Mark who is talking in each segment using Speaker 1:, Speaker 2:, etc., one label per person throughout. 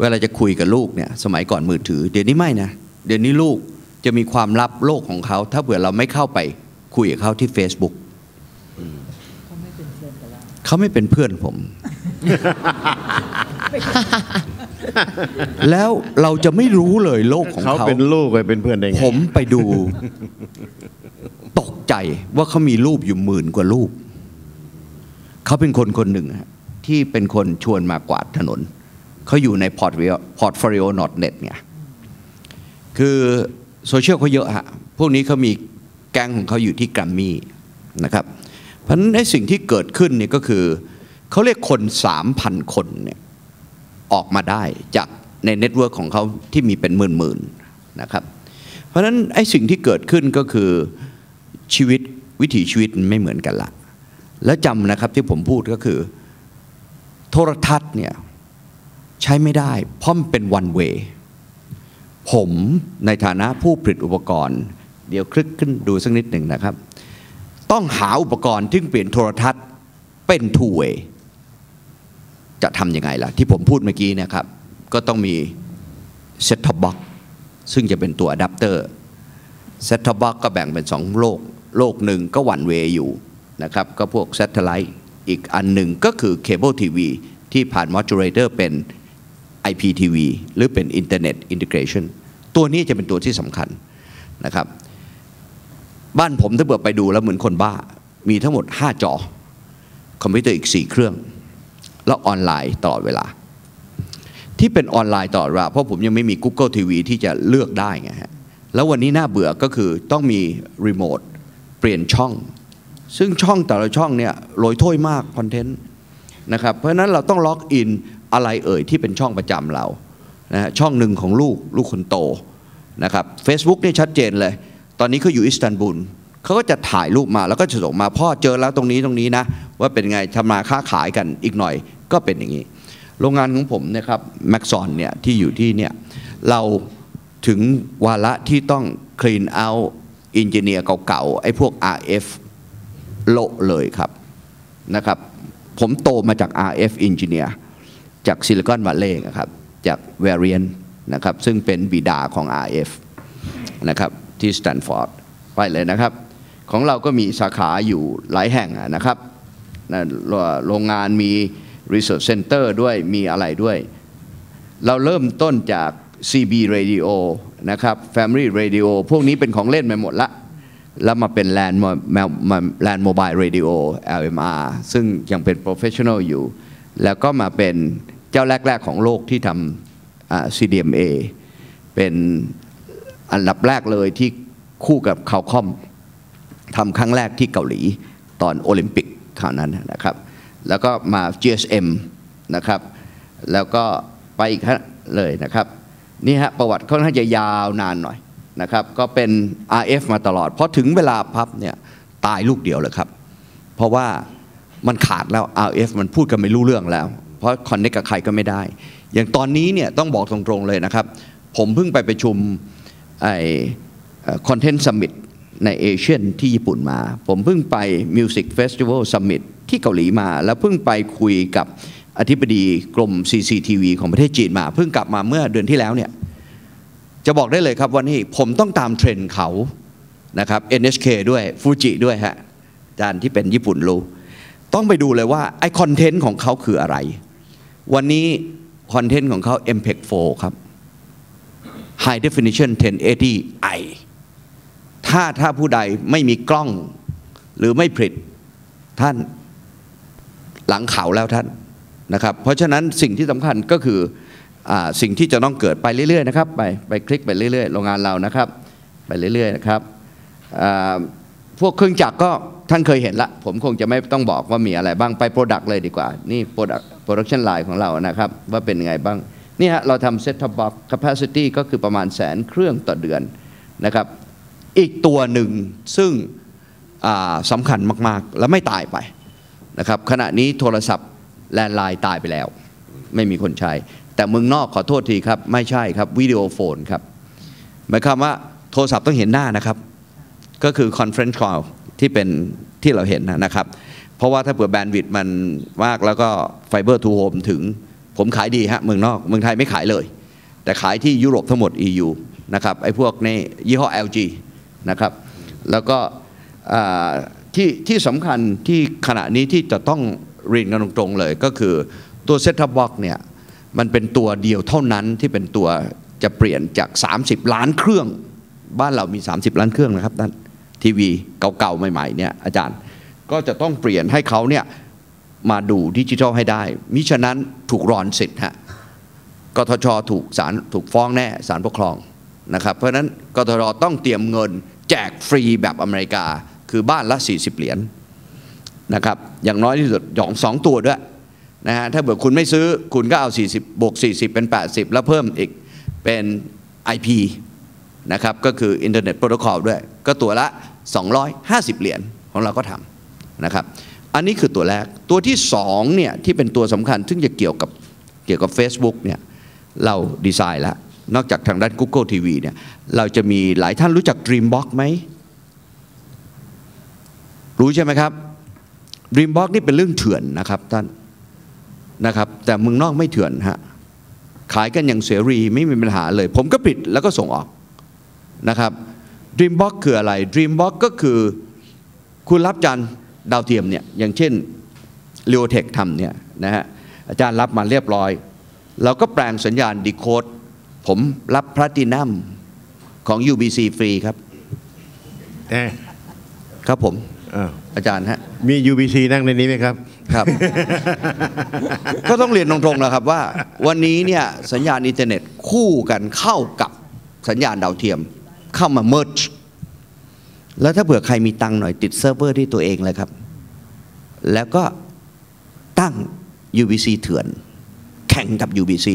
Speaker 1: เวลาจะคุยกับลูกเนี่ยสมัยก่อนมือถือ เดี๋ยวนี้ไม่นะเดี๋ยวนี้ลูกจะมีความลับโลกของเขา ถ้าเผื่อเราไม่เข้าไปคุยกับเขาที่ Facebook
Speaker 2: เขาไม่เป็นเพื่อนกับเรา
Speaker 1: เขาไม่เป็นเพื่อนผม แล้วเราจะไม่รู้เลยโลกของ
Speaker 3: เขา
Speaker 1: เขา
Speaker 3: เป็นลูกเลยเป็นเพื่อนได้ไง
Speaker 1: ผมไปดู ตกใจว่าเขามีรูปอยู่หมื่นกว่ารูป เขาเป็นคนคนหนึ่งฮะที่เป็นคนชวนมากวาดถนน เขาอยู่ในพอร์ตเรียพอร์ตฟริโอนอตเน็ตเนี่ยคือโซเชียลเขาเยอะฮะ พวกนี้เขามีแก๊งของเขาอยู่ที่แกรมมี่นะครับ เพราะฉะนั้นไอ้สิ่งที่เกิดขึ้นเนี่ยก็คือเขาเรียกคน 3,000 คนเนี่ยออกมาได้จากในเน็ตเวิร์กของเขาที่มีเป็นหมื่นๆนะครับ เพราะฉะนั้นไอ้สิ่งที่เกิดขึ้นก็คือชีวิตวิถีชีวิตไม่เหมือนกันละ แล้วจำนะครับที่ผมพูดก็คือ โทรทัศน์เนี่ย ใช้ไม่ได้เพราะมันเป็นวันเวผมในฐานะผู้ผลิตอุปกรณ์ เดี๋ยวคลิกขึ้นดูสักนิดหนึ่งนะครับ ต้องหาอุปกรณ์ที่เปลี่ยนโทรทัศน์เป็น two way จะทำยังไงล่ะ ที่ผมพูดเมื่อกี้เนะครับ ก็ต้องมี set top box ซึ่งจะเป็นตัวอะแดปเตอร์ set top box ก็แบ่งเป็นสองโลก โลกหนึ่งก็วันเวอยู่นะครับ ก็พวก satellite อีกอันหนึ่งก็คือเคเบิลทีวีที่ผ่าน modulator เป็น IPTV หรือเป็น Internet Integration ตัวนี้จะเป็นตัวที่สำคัญนะครับ บ้านผมถ้าเบิดไปดูแล้วเหมือนคนบ้า มีทั้งหมด 5 จอ คอมพิวเตอร์อีก 4 เครื่อง แล้วออนไลน์ตลอดเวลา ที่เป็นออนไลน์ตลอดเวลาเพราะผมยังไม่มี Google TV ที่จะเลือกได้ไงฮะแล้ววันนี้น่าเบื่อก็คือต้องมีรีโมทเปลี่ยนช่อง ซึ่งช่องแต่ละช่องเนี่ยโรยถ้วยมากคอนเทนต์นะครับเพราะนั้นเราต้องล็อกอิน อะไรเอ่ยที่เป็นช่องประจำเรานะช่องหนึ่งของลูกลูกคนโตนะครับ Facebook นี่ชัดเจนเลย ตอนนี้เขาอยู่อิสตันบูลเขาก็จะถ่ายรูปมาแล้วก็จะส่งมาพ่อเจอแล้วตรงนี้ตรงนี้นะ ว่าเป็นไงทำมาค้าขายกันอีกหน่อยก็เป็นอย่างนี้ โรงงานของผมนะครับแม็กซอนเนี่ยที่อยู่ที่เนี่ยเราถึงวาระที่ต้องคลีนเอาอินเจเนียร์เก่าๆไอ้พวก RF โละเลยครับนะครับ ผมโตมาจาก RF Engineer จากซิลิคอนวัลเลย์ครับจาก Variant นะครับซึ่งเป็นบิดาของ RF นะครับที่สแตนฟอร์ดไปเลยนะครับ ของเราก็มีสาขาอยู่หลายแห่งนะครับโรงงานมี Research Center ด้วยมีอะไรด้วย เราเริ่มต้นจาก CB Radio นะครับ Family Radio พวกนี้เป็นของเล่นไปหมดละ แล้วมาเป็น Land Land Mobile Radio LMR ซึ่งยังเป็น Professional อยู่ แล้วก็มาเป็น เจ้าแรก ๆ ของโลกที่ทำ CDMA เป็นอันดับแรกเลยที่คู่กับคาวคอมทำครั้งแรกที่เกาหลีตอนโอลิมปิกคราวนั้นนะครับ แล้วก็มา GSM นะครับ แล้วก็ไปอีกฮะเลยนะครับ นี่ฮะประวัติค่อนข้างจะยาวนานหน่อยนะครับ ก็เป็น RF มาตลอดพราะถึงเวลาพับเนี่ยตายลูกเดียวเลยครับ เพราะว่ามันขาดแล้ว RF มันพูดกันไม่รู้เรื่องแล้ว เพราะคอนเนคกับใครก็ไม่ได้ อย่างตอนนี้เนี่ยต้องบอกตรงๆเลยนะครับ ผมเพิ่งไปประชุมไอคอนเทนต์สมิ t ในเอเชียนที่ญี่ปุ่นมา ผมเพิ่งไป Music Festival Summit ที่เกาหลีมา แล้วเพิ่งไปคุยกับอธิบดีกรม CCTV ของประเทศจีนมา เพิ่งกลับมาเมื่อเดือนที่แล้วเนี่ยจะบอกได้เลยครับวันนี้ผมต้องตามเทรนด์เขานะครับ NHK ด้วยฟูจิด้วยฮะอาจารย์ที่เป็นญี่ปุ่นรู้ ต้องไปดูเลยว่าไอคอนเทนต์ของเขาคืออะไร วันนี้คอนเทนต์ของเขา MPEG 4 ครับ High Definition 1080i ถ้าถ้าผู้ใดไม่มีกล้องหรือไม่ผลิตท่านหลังเขาแล้วท่านนะครับ เพราะฉะนั้นสิ่งที่สำคัญก็คืออสิ่งที่จะต้องเกิดไปเรื่อยๆนะครับไปไปคลิกไปเรื่อยๆโรงงานเรานะครับ ไปเรื่อยๆนะครับพวกเครื่องจักรก็ท่านเคยเห็นละ ผมคงจะไม่ต้องบอกว่ามีอะไรบ้างไปโปรดักต์เลยดีกว่า นี่โปรดักต์ โปรดักชันไลน์ของเรานะครับ ว่าเป็นยังไงบ้าง นี่ฮะเราทำเซ็ตท็อปบ็อก capacity ก็คือประมาณแสนเครื่องต่อเดือนนะครับ อีกตัวหนึ่งซึ่งสำคัญมากๆ และไม่ตายไปนะครับขณะนี้โทรศัพท์แลนไลน์ตายไปแล้ว ไม่มีคนใช้ แต่เมืองนอกขอโทษทีครับ ไม่ใช่ครับวิดีโอโฟนครับหมายความว่าโทรศัพท์ต้องเห็นหน้านะครับ ก็คือ conference call ที่เป็นที่เราเห็นนะครับ เพราะว่าถ้าเผื่อแบนด์วิดต์มันมากแล้วก็ไฟเบอร์ทูโฮมถึง ผมขายดีฮะเมืองนอก เมืองไทยไม่ขายเลย แต่ขายที่ยุโรปทั้งหมด EU นะครับไอ้พวกในยี่ห้อ LG นะครับแล้วก็ที่ที่สำคัญที่ขณะนี้ที่จะต้องเรียนกันตรงๆเลยก็คือตัว Set Top Box เนี่ยมันเป็นตัวเดียวเท่านั้นที่เป็นตัวจะเปลี่ยนจาก 30 ล้านเครื่อง บ้านเรามี 30 ล้านเครื่องนะครับท่านทีวีเก่าๆ ใหม่ๆเนี่ยอาจารย์ ก็จะต้องเปลี่ยนให้เขาเนี่ยมาดูดิจิทัลให้ได้ มิฉะนั้นถูกรอนสิทธิ์ฮะกทชถูกศาลถูกฟ้องแน่ศาลปกครองนะครับ เพราะฉะนั้นกทชต้องเตรียมเงินแจกฟรีแบบอเมริกา คือบ้านละ 40 เหรียญนะครับอย่างน้อยที่สุดหยองสองตัวด้วยนะฮะถ้าเกิดคุณไม่ซื้อคุณก็เอา 40 บวก 40 เป็น 80 แล้วเพิ่มอีกเป็น IP นะครับก็คืออินเทอร์เน็ตโปรโตคอลด้วย ก็ตัวละ 250 เหรียญของเราก็ทำ นะครับ อันนี้คือตัวแรก ตัวที่สองเนี่ยที่เป็นตัวสำคัญ ซึ่งจะเกี่ยวกับเกี่ยวกับ Facebook เนี่ยเราดีไซน์แล้วนอกจากทางด้าน Google TV เนี่ยเราจะมีหลายท่านรู้จัก Dreambox ไหม รู้ใช่ไหมครับ Dreambox นี่เป็นเรื่องเถื่อนนะครับท่านนะครับแต่เมืองนอกไม่เถื่อนฮะขายกันอย่างเสรีไม่มีปัญหาเลย ผมก็ปิดแล้วก็ส่งออกนะครับ Dreambox คืออะไร Dreambox ก็คือคุณรับจาน ดาวเทียมเนี่ยอย่างเช่น r e o t e c h ทำเนี่ยนะฮะอาจารย์รับมาเรียบร้อย เราก็แปลงสัญญาณดีโคดผมรับพลาตินัมของ UBC ฟรีครับ
Speaker 3: เอ๊ะ
Speaker 1: ครับผม
Speaker 3: อ้าว
Speaker 1: อาจารย์ฮะ
Speaker 3: มี UBC นั่งในนี้ไหมครับ
Speaker 1: ครับ ก็ต้องเรียนตรงๆนะครับว่า วันนี้เนี่ยสัญญาณอินเทอร์เน็ตคู่กันเข้ากับสัญญาณดาวเทียมเข้ามาเมิร์ แล้วถ้าเผื่อใครมีตังค์หน่อยติดเซิร์ฟเวอร์ที่ตัวเองเลยครับ แล้วก็ตั้ง UBC เถื่อน แข่งกับ UBC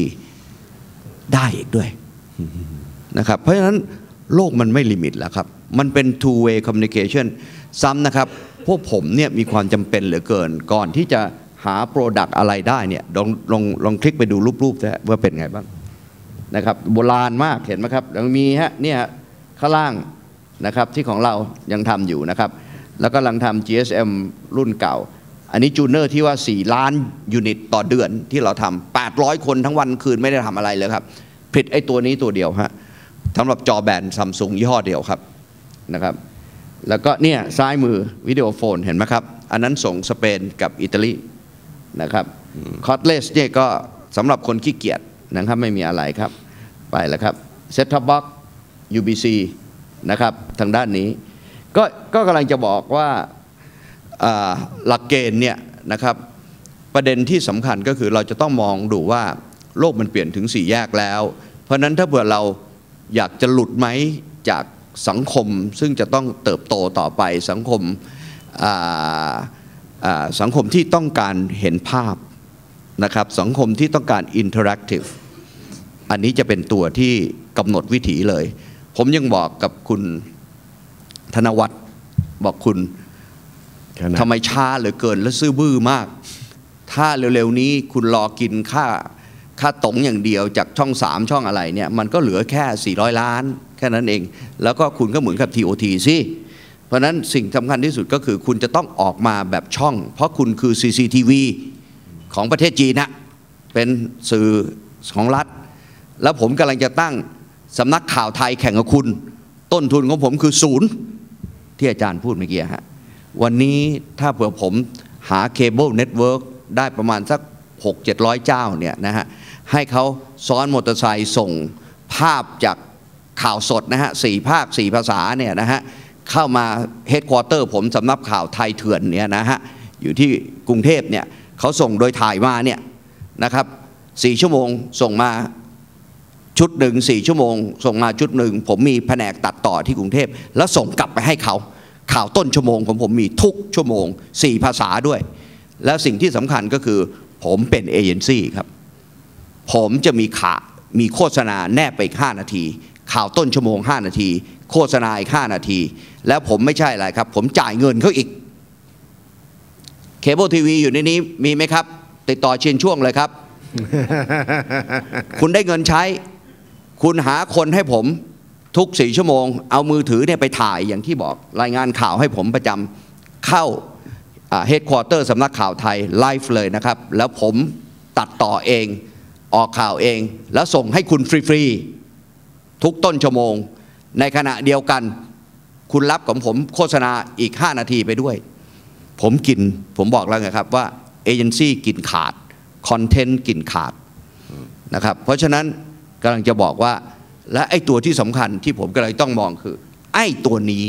Speaker 1: ได้อีกด้วยนะครับ เพราะฉะนั้นโลกมันไม่ลิมิตแล้วครับ มันเป็น two way communication ซ้ำนะครับ พวกผมเนี่ยมีความจำเป็นเหลือเกิน ก่อนที่จะหาโปรดักอะไรได้เนี่ยลองลองลองคลิกไปดูรูปๆนะว่าเป็นไงบ้างนะครับ โบราณมากเห็นไหมครับยังมีฮะเนี่ยข้างล่าง นะครับที่ของเรายังทำอยู่นะครับ แล้วก็กำลังทำ GSM รุ่นเก่า อันนี้จูเนอร์ที่ว่า 4 ล้านยูนิตต่อเดือนที่เราทำ800 คนทั้งวันคืนไม่ได้ทำอะไรเลยครับผลิตไอ้ตัวนี้ตัวเดียวฮะสำหรับจอแบนซัมซุงยี่ห้อเดียวครับนะครับแล้วก็เนี่ยซ้ายมือวิดีโอโฟนเห็นไหมครับ อันนั้นส่งสเปนกับอิตาลีนะครับคอตเลสเนี่ยก็สำหรับคนขี้เกียจนะครับไม่มีอะไรครับ ไปแล้วครับเซ็ตท็อปบ็อก UBC นะครับทางด้านนี้ ก็ก็กำลังจะบอกว่าหลักเกณฑ์เนี่ยนะครับประเด็นที่สำคัญก็คือเราจะต้องมองดูว่าโลกมันเปลี่ยนถึงสี่แยกแล้ว เพราะฉะนั้นถ้าเผื่อเราอยากจะหลุดไหมจากสังคมซึ่งจะต้องเติบโตต่อไปสังคมสังคมที่ต้องการเห็นภาพนะครับสังคมที่ต้องการอินเทอร์แอคทีฟอันนี้จะเป็นตัวที่กำหนดวิถีเลย ผมยังบอกกับคุณธนวัฒน์บอกคุณ
Speaker 3: ขนาด
Speaker 1: ทำไมช้าเหลือเกินและซื่อบื้อมาก ถ้าเร็วๆนี้คุณรอกินค่าค่าตงอย่างเดียวจากช่องสามช่องอะไรเนี่ยมันก็เหลือแค่ 400 ล้าน แค่นั้นเอง แล้วก็คุณก็เหมือนกับ TOT สิเพราะฉะนั้นสิ่งสำคัญที่สุดก็คือคุณจะต้องออกมาแบบช่อง เพราะคุณคือ CCTV ของประเทศจีนนะเป็นสื่อของรัฐ แล้วผมกำลังจะตั้ง สำนักข่าวไทยแข่งกับคุณ ต้นทุนของผมคือศูนย์ที่อาจารย์พูดเมื่อกี้ฮะวันนี้ถ้าเผื่อผมหาเคเบิลเน็ตเวิร์กได้ประมาณสัก 6 700 เจ้าเนี่ยนะฮะให้เขาซ้อนมอเตอร์ไซค์ส่งภาพจากข่าวสดนะฮะสี่ภาคสี่ภาษาเนี่ยนะฮะเข้ามาเฮดควอเตอร์ผมสำนักข่าวไทยเถื่อนเนี่ยนะฮะอยู่ที่กรุงเทพเนี่ยเขาส่งโดยถ่ายมาเนี่ยนะครับสี่ชั่วโมงส่งมา ชุดหนึ่งสี่ชั่วโมง ส่งมาชุดหนึ่งผมมีแผนกตัดต่อที่กรุงเทพ แล้วส่งกลับไปให้เขา ข่าวต้นชั่วโมงของผมมีทุกชั่วโมงสี่ภาษาด้วย แล้วสิ่งที่สำคัญก็คือ ผมเป็นเอเจนซี่ครับ ผมจะมีขามีโฆษณาแนบไปอีก 5 นาที ข่าวต้นชั่วโมง 5 นาที โฆษณาอีก 5 นาที แล้วผมไม่ใช่อะไรครับ ผมจ่ายเงินเขาอีกเคเบิลทีวีอยู่ในนี้มีไหมครับ ติดต่อเชียนช่วงเลยครับ คุณได้เงินใช้ คุณหาคนให้ผมทุกสี่ชั่วโมง เอามือถือเนี่ยไปถ่ายอย่างที่บอกรายงานข่าวให้ผมประจำเข้าเฮดค q u เตอร์สำนักข่าวไทยไลฟ์เลยนะครับ แล้วผมตัดต่อเองออกข่าวเอง แล้วส่งให้คุณฟรีๆ ทุกต้นชั่วโมง ในขณะเดียวกัน คุณรับของผมโฆษณาอีก 5 นาทีไปด้วย ผมกินผมบอกแล้วไงครับว่าเอเจนซี่กินขาด คอนเทนต์กินขาดนะครับ เพราะฉะนั้น กำลังจะบอกว่า และไอ้ตัวที่สำคัญที่ผมก็เลยต้องมองคือ ไอ้ตัวนี้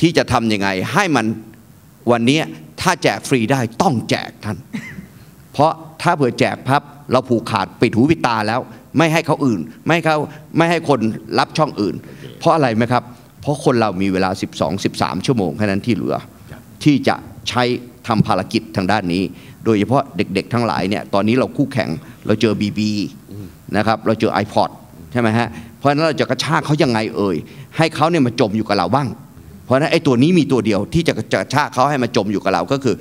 Speaker 1: ที่จะทำยังไง ให้มันวันนี้ถ้าแจกฟรีได้ต้องแจกท่าน เพราะถ้าเผื่อแจกพับเราผูกขาดปิดหูปิดตาแล้ว ไม่ให้เขาอื่น ไม่ให้เขาไม่ให้คนรับช่องอื่น เพราะอะไรไหมครับ เพราะคนเรามีเวลา 12 13 ชั่วโมงแค่นั้นที่เหลือ ที่จะใช้ทำภารกิจทางด้านนี้ โดยเฉพาะเด็กๆ ทั้งหลายเนี่ยตอนนี้เราคู่แข่งเราเจอ BB นะครับเราเจอ iPod ใช่ไหมฮะเพราะฉะนั้นเราจะกระชากเขายังไงเอ่ยให้เขาเนี่ยมาจมอยู่กับเราบ้าง เพราะฉะนั้นไอ้ตัวนี้มีตัวเดียวที่จะกระชากเขาให้มาจมอยู่กับเราก็คือ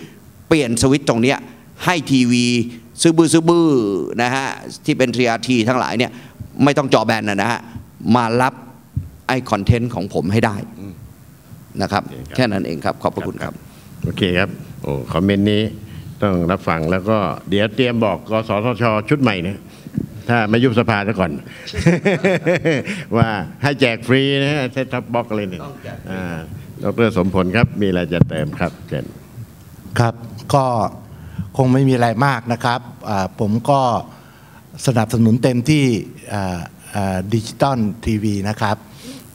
Speaker 1: เปลี่ยนสวิตช์ตรงเนี้ยให้ทีวีซื้อบื้อซื้อบื้อนะฮะที่เป็น TRT ทั้งหลายเนี่ยไม่ต้องจอแบนนะนะฮะมารับไอ้คอนเทนต์ของผมให้ได้นะครับ
Speaker 3: โอเคครับ
Speaker 1: แค่นั้นเองครับ ขอบพระคุณครับ
Speaker 3: โอเคครับโอ้คอมเมนต์นี้ต้องรับฟังแล้วก็เดี๋ยวเตรียมบอกกสทช ชุดใหม่นะ ถ้าไม่ยุบสภาซะก่อน ว่าให้แจกฟรีนะฮะเซ็ตท็อปบ็อกเลยเนี่ยอ่าดรสมผลครับ มีอะไรจะเติมครับเชิญ
Speaker 4: ครับก็คงไม่มีอะไรมากนะครับอ่าผมก็สนับสนุนเต็มที่ดิจิตอลทีวีนะครับ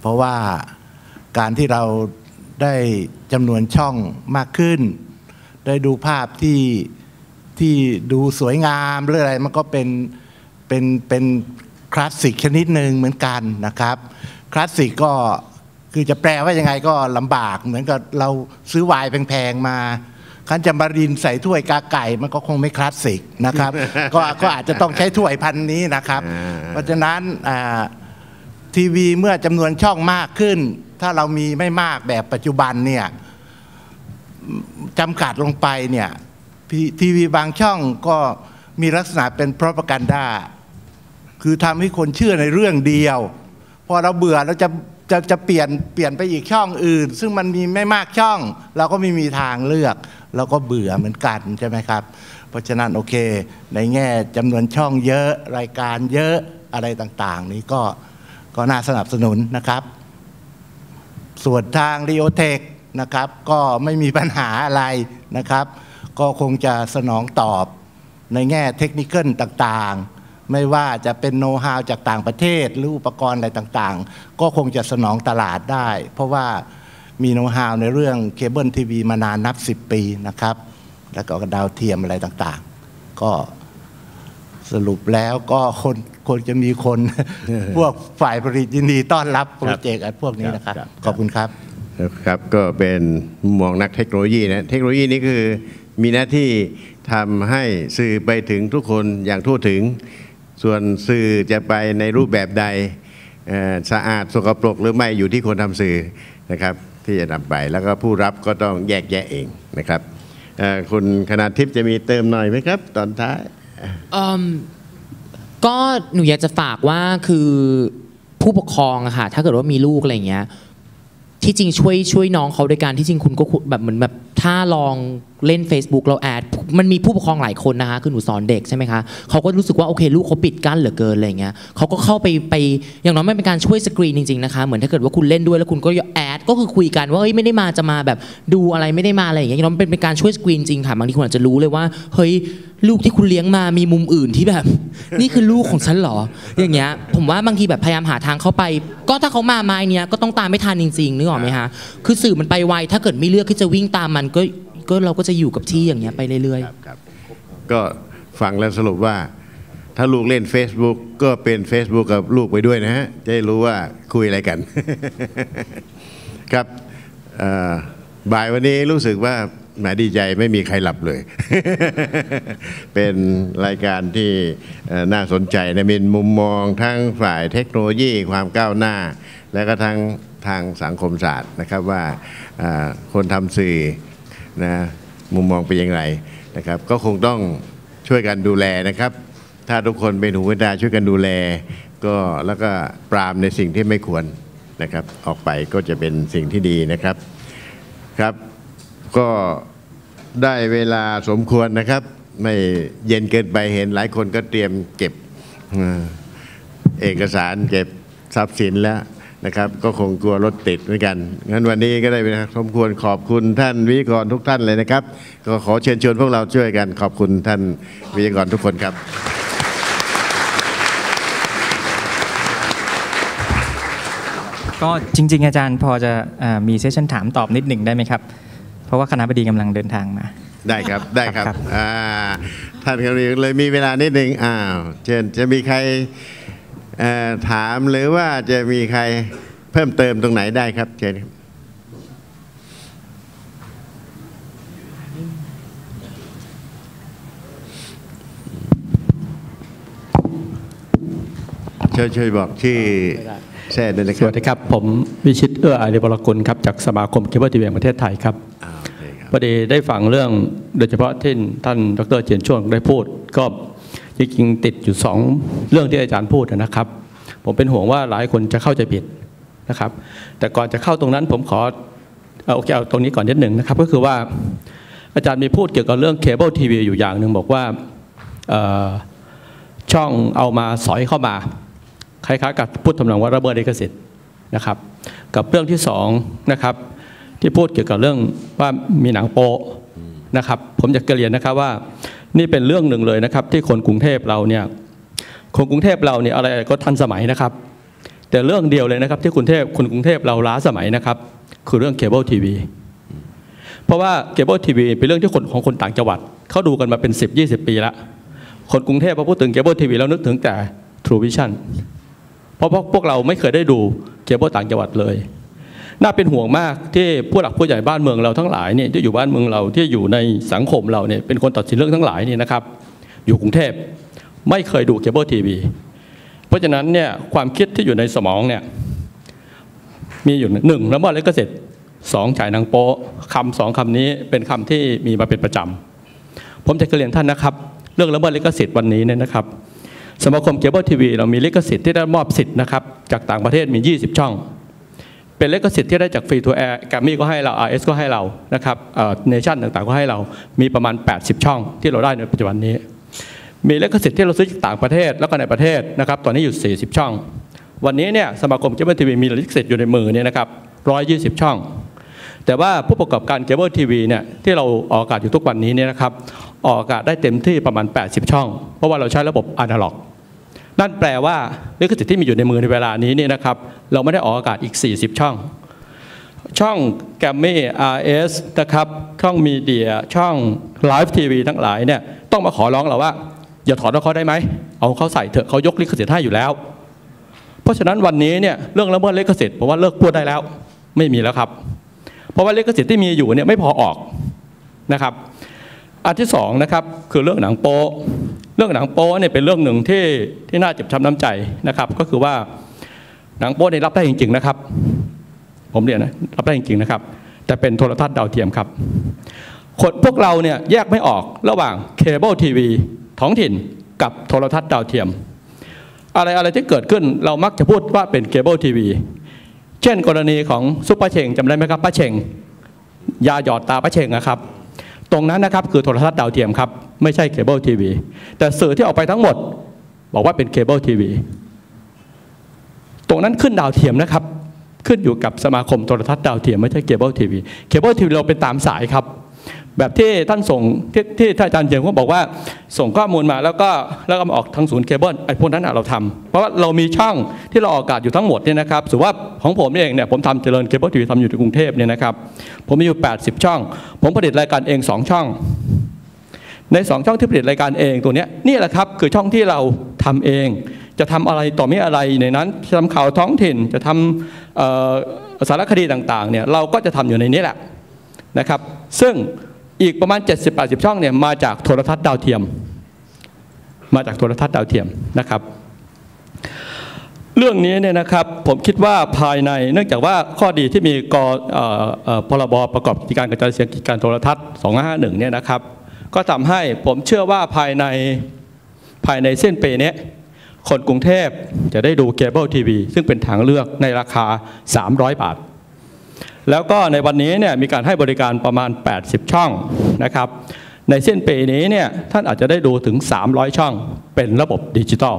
Speaker 4: เพราะว่าการที่เราได้จำนวนช่องมากขึ้น ได้ดูภาพที่ที่ดูสวยงามหรืออะไรมันก็เป็น เป็นเป็นคลาสสิกชนิดหนึ่งเหมือนกันนะครับ คลาสสิกก็คือจะแปลว่ายังไงก็ลำบาก เหมือนกับเราซื้อไวน์แพงๆมาคันจะมารินใส่ถ้วยกาไก่มันก็คงไม่คลาสสิกนะครับ ก็ก็อาจจะต้องใช้ถ้วยพันนี้นะครับ
Speaker 3: อ่า
Speaker 4: เพราะฉะนั้นอ่าทีวีเมื่อจำนวนช่องมากขึ้น ถ้าเรามีไม่มากแบบปัจจุบันเนี่ยจำกัดลงไปเนี่ยทีทีวีบางช่องก็มีลักษณะเป็น propaganda คือทำให้คนเชื่อในเรื่องเดียว พอเราเบื่อเราจะจะจะเปลี่ยนเปลี่ยนไปอีกช่องอื่น ซึ่งมันมีไม่มากช่อง เราก็ไม่มีทางเลือก เราก็เบื่อเหมือนกันใช่ไหมครับ เพราะฉะนั้นโอเค ในแง่จำนวนช่องเยอะรายการเยอะอะไรต่างๆ นี้ก็ก็น่าสนับสนุนนะครับ ส่วนทาง r ีโอเทคนะครับก็ไม่มีปัญหาอะไรนะครับ ก็คงจะสนองตอบในแง่เทคนิคต่างๆ ไม่ว่าจะเป็นโน้ตฮาวจากต่างประเทศ หรืออุปกรณ์อะไรต่างๆ ก็คงจะสนองตลาดได้ เพราะว่ามีโน้ตฮาวในเรื่องเคเบิลทีวีมานานนับ 10 ปีนะครับ แล้วก็ดาวเทียมอะไรต่างๆ ก็สรุปแล้วก็คนคนจะมีคนพวกฝ่ายผลิตยินดีต้อนรับโปรเจกต์อันพวกนี้นะครับ
Speaker 3: ครับ
Speaker 4: ขอบคุณครับ
Speaker 3: ครับก็เป็นมุมมองนักเทคโนโลยีนะเทคโนโลยีนี้คือมีหน้าที่ทำให้สื่อไปถึงทุกคนอย่างทั่วถึง ส่วนสื่อจะไปในรูปแบบใดสะอาดสกปรกหรือไม่อยู่ที่คนทำสื่อนะครับ ที่จะนำไปแล้วก็ผู้รับก็ต้องแยกแยะเองนะครับคุณคณาทิพย์จะมีเติมหน่อยไหมครับ ตอนท้าย
Speaker 5: ก็หนูอยากจะฝากว่าคือผู้ปกครองอะค่ะถ้าเกิดว่ามีลูกอะไรอย่างเงี้ยที่จริงช่วยช่วยน้องเขาด้วยการที่จริงคุณก็แบบเหมือนแบบถ้าลองเล่น Facebook เราแอดมันมีผู้ปกครองหลายคนนะคะคือหนูสอนเด็กใช่ไหมคะเขาก็รู้สึกว่าโอเคลูกเขาปิดกั้นเหลือเกินอะไรเงี้ยเขาก็เข้าไปไปอย่างน้อยมันเป็นการช่วยสกรีนจริงๆนะคะเหมือนถ้าเกิดว่าคุณเล่นด้วยแล้วคุณก็แอดก็คือคุยกันว่าเอ้ยไม่ได้มาจะมาแบบดูอะไรไม่ได้มาอะไรอย่างเงี้ยอย่างน้อยมันเป็นเป็นการช่วยสกรีนจริงค่ะบางทีคุณอาจจะรู้เลยว่าเฮ้ยลูกที่คุณเลี้ยงมามีมุมอื่นที่แบบ นี่คือลูกของฉันเหรอ อย่างเงี้ย ผมว่าบางทีแบบพยายามหาทางเข้าไป ก็ถ้าเขามาไม้เนี้ยก็ต้องตามไม่ทันจริงๆนึกออกไหมคะคือสื่อมันไปไวถ้าเกิดไม่เลือกที่จะวิ่งตามมันก็ ก็เราก็จะอยู่กับที่อย่างเงี้ยไปเรื่อยๆ
Speaker 3: ก็ฟังแล้วสรุปว่า ถ้าลูกเล่น Facebook ก็เป็น Facebook กับลูกไปด้วยนะฮะ จะได้รู้ว่าคุยอะไรกัน ครับบ่ายวันนี้รู้สึกว่าแหมดีใจไม่มีใครหลับเลย เป็นรายการที่น่าสนใจในะมีมุมมองทั้งฝ่ายเทคโนโลยีความก้าวหน้า และก็ทั้งทางสังคมศาสตร์นะครับว่าคนทำสื่อ นะมุมมองเป็นอย่างไรนะครับ ก็คงต้องช่วยกันดูแลนะครับ ถ้าทุกคนเป็นหูเป็นตาช่วยกันดูแล ก็แล้วก็ปรามในสิ่งที่ไม่ควรนะครับ ออกไปก็จะเป็นสิ่งที่ดีนะครับครับ ก็ได้เวลาสมควรนะครับ ไม่เย็นเกินไปเห็นหลายคนก็เตรียมเก็บเอ่อเอกสารเก็บทรัพย์สินแล้ว นะครับ ก็คงกลัวรถติดเหมือนกัน งั้นวันนี้ก็ได้เป็นสมควรขอบคุณท่านวิทยากรทุกท่านเลยนะครับ ก็ขอเชิญชวนพวกเราช่วยกันขอบคุณท่านวิทยากรทุกคนครับ
Speaker 6: ก็จริง ๆ อาจารย์พอจะเอ่อมีเซสชันถามตอบนิดหนึ่งได้ไหมครับ เพราะว่าคณะบดีกำลังเดินทางมา
Speaker 3: ได้ครับได้ครับ
Speaker 6: ครับ
Speaker 3: อ่าท่านกำลังเลยมีเวลานิดหนึ่งอ้าวเชิญจะมีใครเอ่อ ถามหรือว่าจะมีใครเพิ่มเติมตรงไหนได้ครับเชิญครับช่วยช่วยบอกชื่อแท้ด้วยนะค
Speaker 7: ส
Speaker 3: รับ
Speaker 7: วัสดีครับ ผมวิชิตเอื้ออารีบรกุลครับ จากสมาคมเคเบิลทีวีแห่งประเทศไทยครับ
Speaker 3: อ่าโอเคครับ
Speaker 7: พอดีได้ฟังเรื่องโดยเฉพาะที่ท่านดรเจียนช่วงได้พูด ก็ จริงๆติดอยู่สองเรื่องที่อาจารย์พูดนะครับ ผมเป็นห่วงว่าหลายคนจะเข้าใจผิดนะครับ แต่ก่อนจะเข้าตรงนั้นผมขอเอาโอเคเอาตรงนี้ก่อนนิดหนึ่งนะครับ ก็คือว่าอาจารย์มีพูดเกี่ยวกับเรื่องเคเบิลทีวีอยู่อย่างหนึ่งบอกว่าช่องเอามาสอยเข้ามาคล้ายๆกับพูดทำนองว่าระเบิดลิขสิทธิ์นะครับ กับเรื่องที่สองนะครับ ที่พูดเกี่ยวกับเรื่องว่ามีหนังโปนะครับ ผมอยากจะเรียนนะครับว่า นี่เป็นเรื่องหนึ่งเลยนะครับ ที่คนกรุงเทพเราเนี่ยคนกรุงเทพเราเนี่ยอะไรก็ทันสมัยนะครับ แต่เรื่องเดียวเลยนะครับ ที่กรุงเทพคนกรุงเทพเราล้าสมัยนะครับ คือเรื่องเคเบิลทีวีเพราะว่าเคเบิลทีวีเป็นเรื่องที่คนของคนต่างจังหวัดเขาดูกันมาเป็น 10-20 ปีแล้วคนกรุงเทพพอพูดถึงเคเบิลทีวีแล้วนึกถึงแต่ True Vision เพราะพวกพวกเราไม่เคยได้ดูเคเบิลต่างจังหวัดเลย น่าเป็นห่วงมากที่ผู้หลักผู้ใหญ่บ้านเมืองเราทั้งหลายเนี่ยที่อยู่บ้านเมืองเราที่อยู่ในสังคมเราเนี่ยเป็นคนตัดสินเรื่องทั้งหลายนี่นะครับ อยู่กรุงเทพไม่เคยดูเคเบิลทีวีเพราะฉะนั้นเนี่ยความคิดที่อยู่ในสมองเนี่ยมีอยู่หนึ่งละเมิดลิขสิทธิ์สองจ่ายหนังโป๊คำสองคำนี้เป็นคำที่มีมาเป็นประจำผมจะเรียนท่านนะครับ เรื่องละเมิดลิขสิทธิ์วันนี้เนี่ยนะครับ สมาคมเคเบิลทีวีเรามีลิขสิทธิ์ที่ได้มอบสิทธิ์นะครับจากต่างประเทศมี 20 ช่อง เป็นเลิขสิทธิ์ที่ได้จากฟรีทูแอร์แกรมมี่ก็ให้เรา RS ก็ให้เรานะครับเนชั่นต่างๆก็ให้เรามีประมาณ 80 ช่องที่เราได้ในปัจจุบันนี้ มีเลิขสิทธิ์ที่เราซื้อจากต่างประเทศแล้วก็ในประเทศนะครับตอนนี้อยู่ 40 ช่อง วันนี้เนี่ยสมาคมเคเบิลทีวีมีเลิขสิทธิ์อยู่ในมือเนี่ยนะครับ120 ช่อง แต่ว่าผู้ประกอบการเคเบิลทีวีเนี่ยที่เราออกอากาศอยู่ทุกวันนี้เนี่ยนะครับออกอากาศได้เต็มที่ประมาณ 80 ช่อง เพราะว่าเราใช้ระบบอนาล็อก นั่นแปลว่าลิขสิทธิ์ที่มีอยู่ในมือในเวลานี้นี่นะครับ เราไม่ได้ออกอากาศอีก 40 ช่อง ช่องแกรมมี่ RS นะครับ ช่องมีเดีย ช่องไลฟ์ทีวีทั้งหลายเนี่ยต้องมาขอร้องเราว่า อย่าถอดเขาได้ไหม เอาเขาใส่เถอะเขายกลิขสิทธิ์ให้อยู่แล้ว เพราะฉะนั้นวันนี้เนี่ยเรื่องละเมิดลิขสิทธิ์ผมว่าเลิกพูดได้แล้ว ไม่มีแล้วครับ เพราะว่าลิขสิทธิ์ที่มีอยู่เนี่ยไม่พอออกนะครับ อันที่สองนะครับคือเรื่องหนังโป๊ เรื่องหนังโป๊เนี่ยเป็นเรื่องหนึ่งที่ที่น่าเจ็บช้ำน้ำใจนะครับ ก็คือว่าหนังโป๊ะเนี่ยรับได้จริง ๆนะครับ ผมเรียนนะรับได้จริงๆนะครับ แต่เป็นโทรทัศน์ดาวเทียมครับคนพวกเราเนี่ยแยกไม่ออกระหว่างเคเบิลทีวีท้องถิ่นกับโทรทัศน์ดาวเทียม อะไรอะไรที่เกิดขึ้นเรามักจะพูดว่าเป็นเคเบิลทีวีเช่นกรณีของซุปเปอร์เชงจำได้ไหมครับป้าเชงยาหยอดตาป้าเชงนะครับ ตรงนั้นนะครับคือโทรทัศน์ดาวเทียมครับ ไม่ใช่เคเบิลทีวีแต่สื่อที่ออกไปทั้งหมด บอกว่าเป็นเคเบิลทีวีตรงนั้นขึ้นดาวเทียมนะครับ ขึ้นอยู่กับสมาคมโทรทัศน์ดาวเทียมไม่ใช่เคเบิลทีวีเคเบิลทีวีเราเป็นตามสายครับ แบบที่ท่านส่งที่ที่ท่านอาจารย์เจียงก็บอกว่าส่งข้อมูลมาแล้วก็แล้วก็มาออกทางศูนย์เคเบิลไอ้พวกนั้นเราทำเพราะว่าเรามีช่องที่เราออกอากาศอยู่ทั้งหมดเนี่ยนะครับสมมุติว่าของผมเองเนี่ยผมทำเจริญเคเบิลทีวีทำอยู่ที่กรุงเทพเนี่ยนะครับผมมีอยู่ 80 ช่อง ผมผลิตรายการเอง 2 ช่อง ใน 2 ช่องที่ผลิตรายการเองตัวเนี้ยนี่แหละครับคือช่องที่เราทำเอง จะทำอะไรต่อไม่อะไรในนั้นจะทำข่าวท้องถิ่นจะทำสารคดีต่างๆเนี่ยเราก็จะทำอยู่ในนี้แหละนะครับ ซึ่ง อีกประมาณ 70-80 ช่องเนี่ยมาจากโทรทัศน์ดาวเทียม มาจากโทรทัศน์ดาวเทียมนะครับ เรื่องนี้เนี่ยนะครับผมคิดว่าภายในเนื่องจากว่าข้อดีที่มีกอพรบประกอบกิจการกระจายเสียงกิจการโทรทัศน์ 2551 เนี่ยนะครับ ก็ทำให้ผมเชื่อว่าภายในภายในเส้นเปีนี้คนกรุงเทพจะได้ดูเคเบิลทีวีซึ่งเป็นทางเลือกในราคา 300 บาท แล้วก็ในวันนี้เนี่ยมีการให้บริการประมาณ 80 ช่องนะครับ ในเส้นปีนี้เนี่ยท่านอาจจะได้ดูถึง 300 ช่องเป็นระบบดิจิตอล